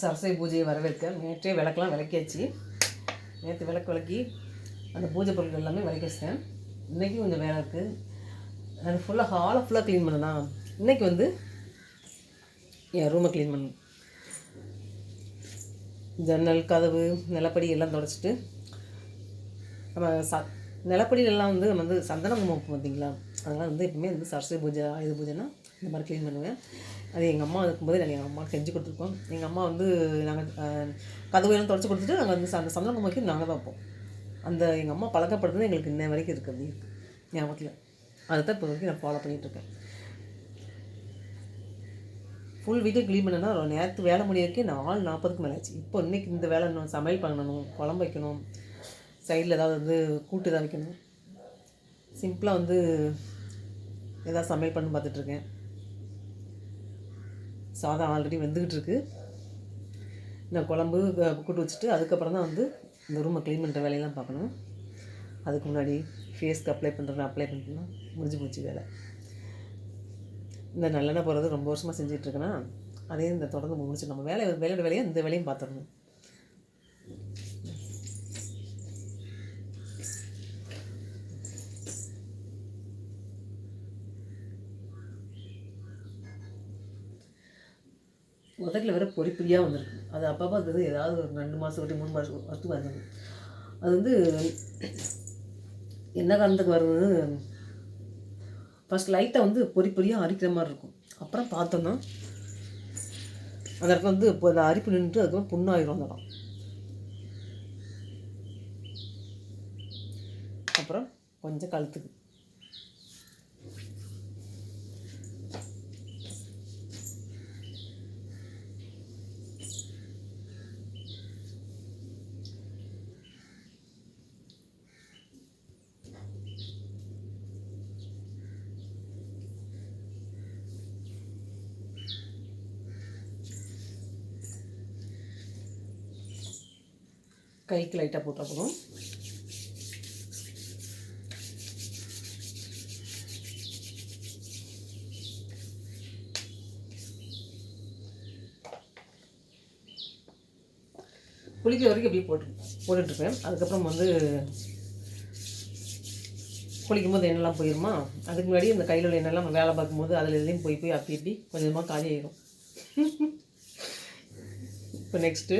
சரஸ்வதி பூஜையை வரவேற்க. நேற்றே விளக்கெல்லாம் விளக்கியாச்சு. நேற்று விளக்கு விளக்கி அந்த பூஜை பொருட்கள் எல்லாமே விளக்கி வச்சிட்டேன். இன்றைக்கி கொஞ்சம் வேலை இருக்குது அது ஃபுல்லாக ஹாலை ஃபுல்லாக க்ளீன் பண்ணலாம் இன்றைக்கி வந்து என் ரூமை க்ளீன் பண்ணணும். ஜன்னல் கதவு நிலப்படி எல்லாம் தொடச்சிட்டு நம்ம ச நிலப்படியிலலாம் வந்து நம்ம வந்து சந்தன குங்குமம் பார்த்தீங்களா அதெல்லாம் வந்து எப்பவுமே வந்து சரஸ்வதி பூஜை ஆயுத பூஜைனா இந்த மாதிரி க்ளீன் பண்ணுவேன் அது எங்கள் அம்மா இருக்கும்போது நாங்கள் எங்கள் அம்மா செஞ்சு கொடுத்துருக்கோம். எங்கள் அம்மா வந்து நாங்கள் கதவு எல்லாம் தொடச்சி கொடுத்துட்டு நாங்கள் வந்து அந்த சந்தன குங்குமம் நாங்கள் தான் வைப்போம். அந்த எங்கள் அம்மா பழக்கப்படுறது எங்களுக்கு இன்ன வரைக்கும் இருக்குது அப்படி இருக்குது ஞாபகத்தில். அதை தான் இப்போ வரைக்கும் நான் ஃபாலோ பண்ணிகிட்ருக்கேன் ஃபுல் வீட்டை க்ளீன் பண்ணனா நேற்று வேலை முடியறக்கே நாலு நாற்பதுக்கு மேலே ஆச்சு. இப்போ இன்றைக்கி இந்த வேலை இன்னும் சமையல் பண்ணணும் குழம்பு வைக்கணும் சைடில் ஏதாவது வந்து கூட்டு தான் வைக்கணும். சிம்பிளாக வந்து எதாவது சமையல் பண்ணு பார்த்துட்ருக்கேன் சாதம் ஆல்ரெடி வெந்துக்கிட்டு இருக்குது நான் குழம்பு கூட்டு வச்சுட்டு அதுக்கப்புறம் தான் வந்து இந்த ரூமை க்ளீன் பண்ணுற வேலையெல்லாம் பார்க்கணும். அதுக்கு முன்னாடி ஃபேஸ்க்கு அப்ளை பண்ணுறேன் அப்ளை பண்ணணும் முடிஞ்சு போச்சு வேலை. இந்த நல்லெண்ணெய் போகிறது ரொம்ப வருஷமாக செஞ்சிட்ருக்கேன்னா அதே இந்த தொடர்ந்து முடிச்சு நம்ம வேலை வேலையோட வேலையை இந்த வேலையும் பார்த்துடணும். உதட்டில் வேற பொறி பொறியாக வந்திருக்கு. அது அப்பப்போ அது ஏதாவது ஒரு ரெண்டு மாதம் வரைக்கும் மூணு மாதம் வருஷத்துக்கு வருது அது வந்து என்ன காரணத்துக்கு வருதுன்னு ஃபஸ்ட் லைட்டாக வந்து பொறி பொறியாக அரிக்கிற மாதிரி இருக்கும். அப்புறம் பார்த்தோன்னா அந்த இடத்துல வந்து இப்போ அந்த அரிப்பு நின்றுட்டு அதுக்கப்புறம் புண்ணாயிரும் அந்த இடம். அப்புறம் கொஞ்சம் கழுத்துக்கு. கைக்கு லைட்டாக போட்டால் போதும். குளிக்கிற வரைக்கும் அப்படியே போட்டு போட்டுட்ருப்பேன் அதுக்கப்புறம் வந்து குளிக்கும்போது எண்ணெய்லாம் போயிடுமா அதுக்கு முன்னாடி இந்த கையில் உள்ள எண்ணெய்லாம் நம்ம வேலை பார்க்கும்போது அதில் எதையும் போய் போய் அப்படி இப்படி கொஞ்சமாக காலி ஆயிடும் இப்போ நெக்ஸ்ட்டு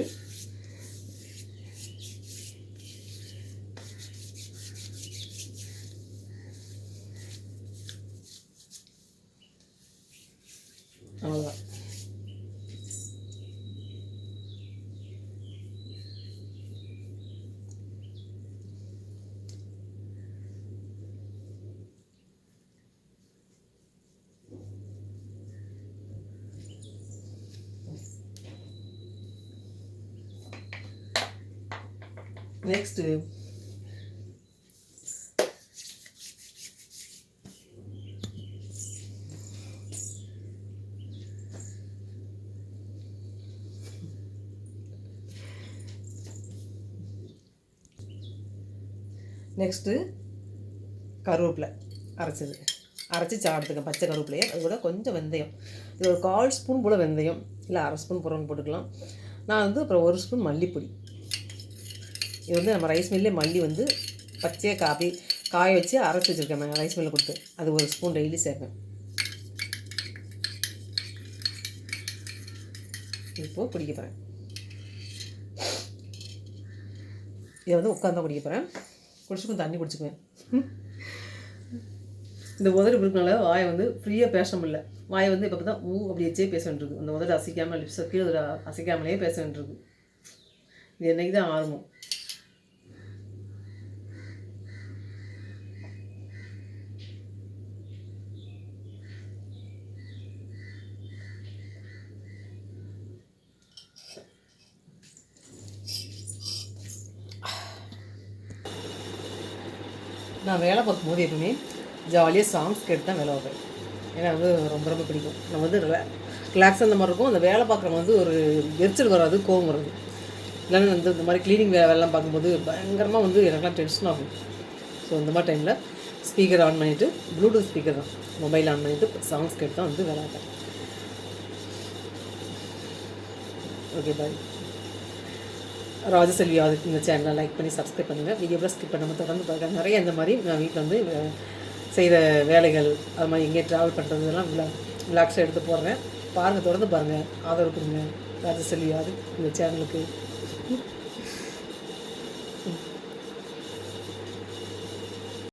அவ்வளோதான் நெக்ஸ்ட்டு நெக்ஸ்ட்டு கருவேப்பிலை அரைச்சது. அரைச்சி சாப்பிட்டுக்க பச்சை கருவேப்பிலையை. அது கூட கொஞ்சம் வெந்தயம். இது ஒரு கால் ஸ்பூன் போல் வெந்தயம். இல்லை அரை ஸ்பூன் புறம்னு போட்டுக்கலாம். நான் வந்து அப்புறம் ஒரு ஸ்பூன் மல்லிப்பொடி. இது வந்து நம்ம ரைஸ் மில்லே மல்லி வந்து பச்சையாக காப்பி காய வச்சு அரைச்சி வச்சுருக்கேன் நான் ரைஸ் மில்லில் கொடுத்து. அது ஒரு ஸ்பூன் டெய்லி சேர்ப்பேன். இப்போது குடிக்க போகிறேன் இதை வந்து உட்காந்து குடிக்க போகிறேன் குடிச்சுக்கும் தண்ணி குடிச்சுக்குவேன். இந்த உதடு இருக்கனால வாயை வந்து ஃப்ரீயாக பேச முடியல. வாயை வந்து இப்போ தான் ஊ அப்படி வச்சே பேச வேண்டியிருக்கு. அந்த உதடு அசைக்காமல் லிப்ஸை கீழே அசைக்காமலேயே அசைக்காமலே பேச வேண்டியிருக்கு. இது என்னைக்கு தான் ஆர்வம் நான் வேலை பார்க்கும்போது எப்பவுமே ஜாலியாக சாங்ஸ் கேட்டு தான் வேலை பார்ப்பேன். ஏன்னா வந்து ரொம்ப ரொம்ப பிடிக்கும். நம்ம வந்து ரிலாக்ஸ் அந்த மாதிரி இருக்கும். அந்த வேலை பார்க்குறவங்க வந்து ஒரு எரிச்சல் வராது கோவம் வராது. இல்லைன்னா வந்து இந்த மாதிரி க்ளீனிங் வே வேலைலாம் பார்க்கும்போது பயங்கரமாக வந்து எனக்குலாம் டென்ஷன் ஆகும். ஸோ இந்த மாதிரி டைமில் ஸ்பீக்கர் ஆன் பண்ணிவிட்டு ப்ளூடூத் ஸ்பீக்கர் தான். மொபைல் ஆன் பண்ணிவிட்டு சாங்ஸ் கேட்டு தான் வந்து வேலை பார்ப்பேன். ஓகே பாய் ராஜசெல்வி ஆதித் இந்த சேனலை லைக் பண்ணி சப்ஸ்கிரைப் பண்ணுங்கள் வீடியோவில் ஸ்கிப் பண்ணாமல் தொடர்ந்து பார்க்க நிறைய இந்த மாதிரி நான் வீட்டில் வந்து செய்கிற வேலைகள் அது மாதிரி எங்கேயே ட்ராவல் பண்ணுறது இதெல்லாம் எடுத்து போடுறேன். பாருங்கள் தொடர்ந்து பாருங்கள் ஆதரவு கொடுங்க. ராஜசெல்வி ஆதித் இந்த சேனலுக்கு